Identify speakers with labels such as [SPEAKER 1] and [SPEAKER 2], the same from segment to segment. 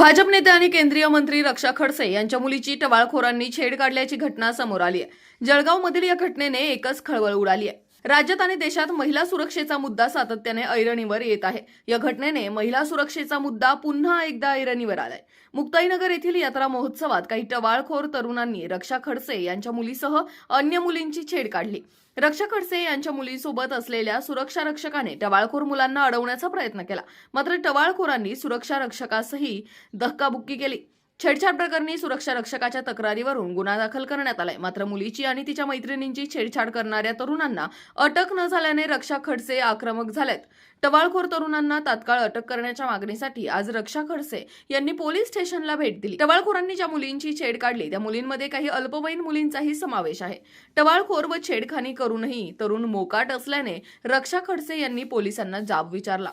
[SPEAKER 1] भाजप नेते आणि केंद्रीय मंत्री रक्षा खडसे यांच्या मुलीची टवाळखोरांनी छेड काढल्याची घटना समोर आली आहे. जळगावमधील या घटनेने एकच खळबळ उडाली आहे. राज्यात आणि देशात महिला सुरक्षेचा मुद्दा सातत्याने ऐरणीवर येत आहे. या घटनेने महिला सुरक्षेचा मुद्दा पुन्हा एकदा ऐरणीवर आलाय. मुक्ताईनगर येथील यात्रा महोत्सवात काही टवाळखोर तरुणांनी रक्षा खडसे यांच्या मुलीसह अन्य मुलींची छेड काढली. रक्षा खडसे यांच्या मुलीसोबत असलेल्या सुरक्षा रक्षकाने टवाळखोर मुलांना अडवण्याचा प्रयत्न केला. मात्र टवाळखोरांनी सुरक्षा रक्षकासही धक्काबुक्की केली. छेडछाड प्रकरणी सुरक्षा रक्षकाच्या तक्रारीवरून गुन्हा दाखल करण्यात आलाय. मात्र मुलीची आणि तिच्या मैत्रिणींची छेडछाड करणाऱ्या तरुणांना अटक न झाल्याने रक्षा खडसे आक्रमक झालेत. टवाळखोर तरुणांना तात्काळ अटक करण्याच्या मागणीसाठी आज रक्षा खडसे यांनी पोलीस स्टेशनला भेट दिली. टवाळखोरांनी ज्या मुलींची छेड काढली त्या मुलींमध्ये काही अल्पवयीन मुलींचाही समावेश आहे. टवाळखोर व छेडखानी करूनही तरुण मोकाट असल्याने रक्षा खडसे यांनी पोलिसांना जाब विचारला.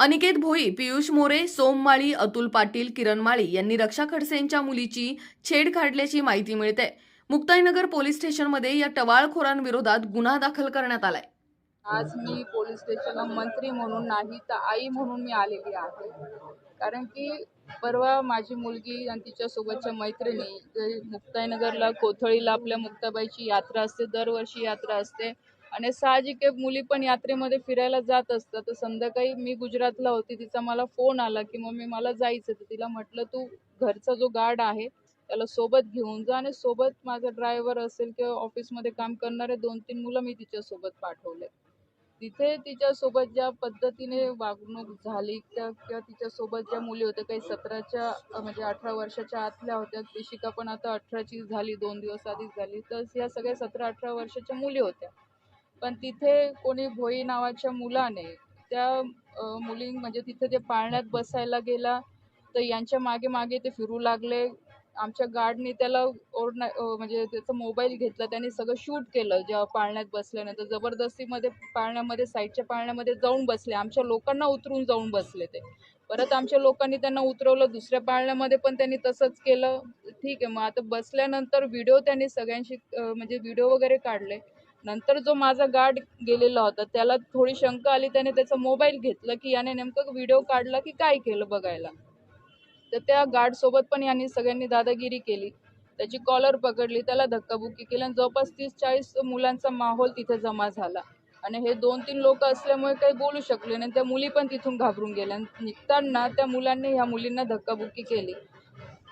[SPEAKER 1] अनिकेत भोई पियुष मोरे सोम माळी अतुल पाटील किरण माळी यांनी रक्षा खडसेंच्या मुलीची छेड काढल्याची माहिती मिळते. मुक्ताईनगर पोलीस स्टेशनमध्ये या टवाळखोरांविरोधात गुन्हा दाखल करण्यात आलाय.
[SPEAKER 2] आज मी पोलीस स्टेशनला मंत्री म्हणून नाही तर आई म्हणून मी आलेली आहे. कारण की परवा माझी मुलगी आणि तिच्यासोबतच्या मैत्रिणी मुक्ताईनगरला कोथळीला आपल्या मुक्ताबाईची यात्रा असते दरवर्षी यात्रा असते आणि साहजिक आहे मुली पण यात्रेमध्ये फिरायला जात असतात. तर संध्याकाळी मी गुजरातला होती तिचा मला फोन आला की मम्मी मला जायचं तर तिला म्हटलं तू घरचा जो गार्ड आहे त्याला सोबत घेऊन जा आणि सोबत माझा ड्रायव्हर असेल किंवा ऑफिसमध्ये काम करणारे दोन तीन मुलं मी तिच्यासोबत पाठवले. तिथे तिच्यासोबत ज्या पद्धतीने वागणूक झाली त्या किंवा तिच्यासोबत ज्या मुली होत्या काही सतराच्या म्हणजे अठरा वर्षाच्या आतल्या होत्या त्रिशिका पण आता अठराची झाली दोन दिवस आधीच झाली तर ह्या सगळ्या सतरा अठरा वर्षाच्या मुली होत्या. पण तिथे कोणी भोई नावाच्या मुलाने त्या मुली म्हणजे तिथे ते पाळण्यात बसायला गेला तर यांच्या मागे मागे ते फिरू लागले. आमच्या गार्डने त्याला ओरडा म्हणजे त्याचा मोबाईल घेतला. त्याने सगळं शूट केलं जेव्हा पाळण्यात बसल्यानंतर. जबरदस्तीमध्ये पाळण्यामध्ये साईडच्या पाळण्यामध्ये जाऊन बसले. आमच्या लोकांना उतरून जाऊन बसले ते. परत आमच्या लोकांनी त्यांना उतरवलं. दुसऱ्या पाळण्यामध्ये पण त्यांनी तसंच केलं. ठीक आहे. मग आता बसल्यानंतर व्हिडिओ त्यांनी सगळ्यांशी म्हणजे व्हिडिओ वगैरे काढले. नंतर जो माझा गार्ड गेलेला होता त्याला थोडी शंका आली. त्याने त्याचा मोबाईल घेतला की याने नेमकं व्हिडिओ काढला की काय केलं बघायला. तर त्या गार्डसोबत पण यांनी सगळ्यांनी दादागिरी केली. त्याची कॉलर पकडली त्याला धक्काबुक्की केली आणि जवळपास तीस चाळीस मुलांचा माहोल तिथे जमा झाला. आणि हे दोन तीन लोक असल्यामुळे काही बोलू शकले नाही. त्या मुली पण तिथून घाबरून गेल्या. निघताना त्या मुलांनी ह्या मुलींना धक्काबुक्की केली.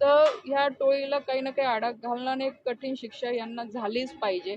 [SPEAKER 2] तर ह्या टोळीला काही ना काही आडा घालणं आणि एक कठीण शिक्षा यांना झालीच पाहिजे.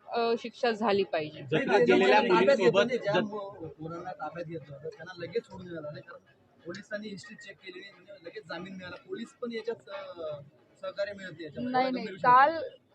[SPEAKER 2] शिक्षा झाली पाहिजे.
[SPEAKER 3] पोलिसांनी हिस्ट्री चेक केली म्हणजे लगेच जामीन मिळाला. पोलीस पण याच्यात सहकार्य मिळते याच्यामध्ये.
[SPEAKER 2] नाही नाही काल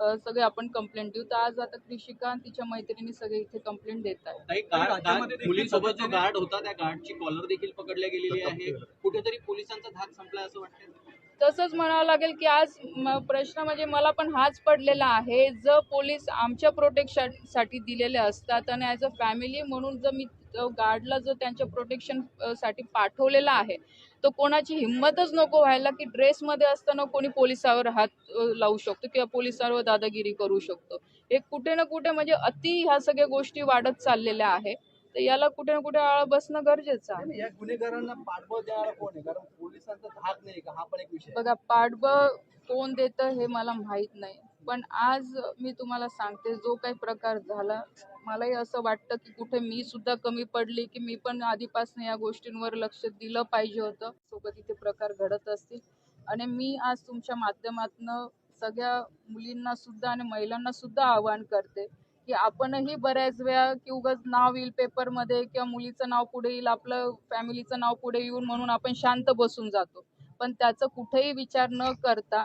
[SPEAKER 2] सगळे आपण कंप्लेंट देऊ. तर आज आता कृषिका तिच्या मैत्रिणी सगळे इथे कंप्लेंट देत आहेत.
[SPEAKER 4] काही
[SPEAKER 3] पण
[SPEAKER 4] गार्ड
[SPEAKER 3] राज्यामध्ये
[SPEAKER 4] गार्ड
[SPEAKER 3] देखील
[SPEAKER 4] मुलीसोबत जो गार्ड होता त्या गार्डची कॉलर देखील पकडल्या गेलेली आहे. कुठेतरी पोलिसांचा धाक संपलाय असं वाटतं
[SPEAKER 2] तसंच म्हणावं लागेल की आज म- प्रश्न म्हणजे मला पण हाच पडलेला आहे. जर पोलीस आमच्या प्रोटेक्शनसाठी दिलेले असतात आणि ॲज अ फॅमिली म्हणून जर मी गार्डला जर त्यांच्या प्रोटेक्शनसाठी पाठवलेला आहे तर कोणाची हिंमतच नको व्हायला की ड्रेसमध्ये असताना कोणी पोलिसावर हात लावू शकतो किंवा पोलिसांवर दादागिरी करू शकतो. हे कुठे ना कुठे म्हणजे अति ह्या सगळ्या गोष्टी वाढत चाललेल्या आहे. तर याला कुठे ना कुठे आळा बसणं गरजेचं आहे.
[SPEAKER 3] या गुन्हेगारांना पाठबळ देणारा कोण आहे? कारण पोलिसांचा धाक नाही का? हा पण एक विषय.
[SPEAKER 2] बघा पाठबळ कोण देतं हे मला माहीत नाही. पण आज मी तुम्हाला सांगते जो काही प्रकार झाला मलाही असं वाटतं की कुठे मी सुद्धा कमी पडली की मी पण आधीपासून या गोष्टींवर लक्ष दिलं पाहिजे होतं. सोबत इथे प्रकार घडत असतील. आणि मी आज तुमच्या माध्यमातनं सगळ्या मुलींना सुद्धा आणि महिलांना सुद्धा आवाहन करते की आपणही बऱ्याच वेळा की उगाच नाव येईल पेपरमध्ये किंवा मुलीचं नाव पुढे येईल आपलं फॅमिलीचं नाव पुढे येऊन म्हणून आपण शांत बसून जातो. पण त्याचा कुठेही विचार न करता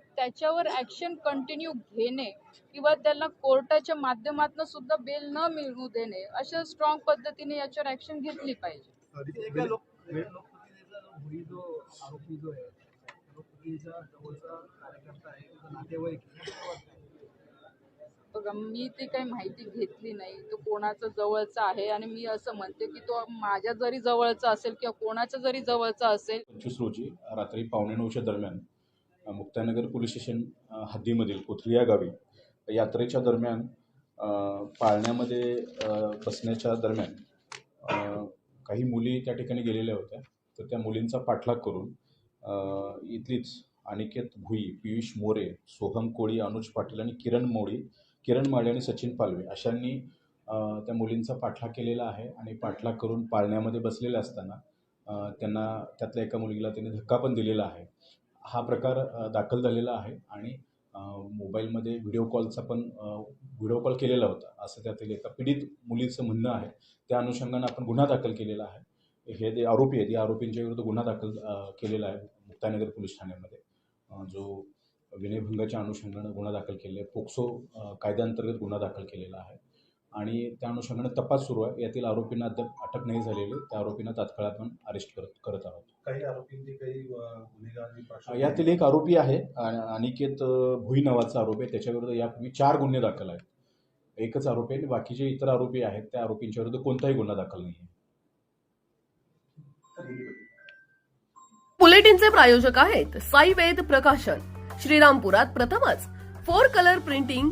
[SPEAKER 2] त्याच्यावर ऍक्शन कंटिन्यू घेणे किंवा त्याला कोर्टाच्या माध्यमातून सुद्धा बेल न मिळू देणे अशा स्ट्रॉंग पद्धतीने याच्यावर ऍक्शन घेतली पाहिजे? बघा मी ती काही माहिती घेतली नाही. तो कोणाचा जवळचा आहे आणि मी असं म्हणते की तो माझ्या जरी जवळचा असेल किंवा कोणाच्या जरी जवळचा असेल.
[SPEAKER 5] पंचवीस रोजी रात्री पावणे नऊच्या दरम्यान मुक्तानगर पोलीस स्टेशन हद्दीमधील कोथरिया गावी यात्रेच्या दरम्यान पाळण्यामध्ये बसण्याच्या दरम्यान काही मुली त्या ठिकाणी गेलेल्या होत्या. तर त्या मुलींचा पाठलाग करून इथलीच अनिकेत भुई पियुष मोरे सोहम कोळी अनुज पाटील आणि किरण मोडी किरण माळी आणि सचिन पालवे अशांनी त्या मुलींचा पाठलाग केलेला आहे आणि पाठलाग करून पाळण्यामध्ये बसलेले असताना त्यांना त्यातल्या एका मुलगीला त्यांनी धक्का पण दिलेला आहे. हा प्रकार दाखल झालेला आहे आणि मोबाईलमध्ये व्हिडिओ कॉलचा पण व्हिडिओ कॉल केलेला होता. असं त्यातील एका पीडित मुलीचं म्हणणं आहे. त्या अनुषंगानं आपण गुन्हा दाखल केलेला आहे. हे जे आरोपी आहेत या आरोपींच्या विरुद्ध गुन्हा दाखल केलेला आहे मुक्तानगर पोलीस ठाण्यामध्ये. जो विनयभंगाच्या अनुषंगानं गुन्हा दाखल केलेला आहे पोक्सो कायद्याअंतर्गत गुन्हा दाखल केलेला आहे. आणि त्या अनुषंगानं तपास सुरू आहे. यातील आरोपींना अद्याप अटक नाही झालेली. त्या आरोपींना तात्काळ आपण अरेस्ट करत करत आहोत.
[SPEAKER 6] काही आरोपींची काही गुन्हेगारी
[SPEAKER 5] यातील एक आरोपी आहे अनिकेत भुई नावाचा आरोपी आहे. त्याच्याविरुद्ध यापूर्वी चार गुन्हे दाखल आहेत. एकच आरोपी आहे आणि बाकीचे इतर आरोपी आहेत त्या आरोपींच्या विरुद्ध कोणताही गुन्हा दाखल नाही आहे.
[SPEAKER 1] बुलेटिनचे प्रायोजक आहेत साई वेद प्रकाशन. श्रीरामपुरात प्रथमच. Four colour printing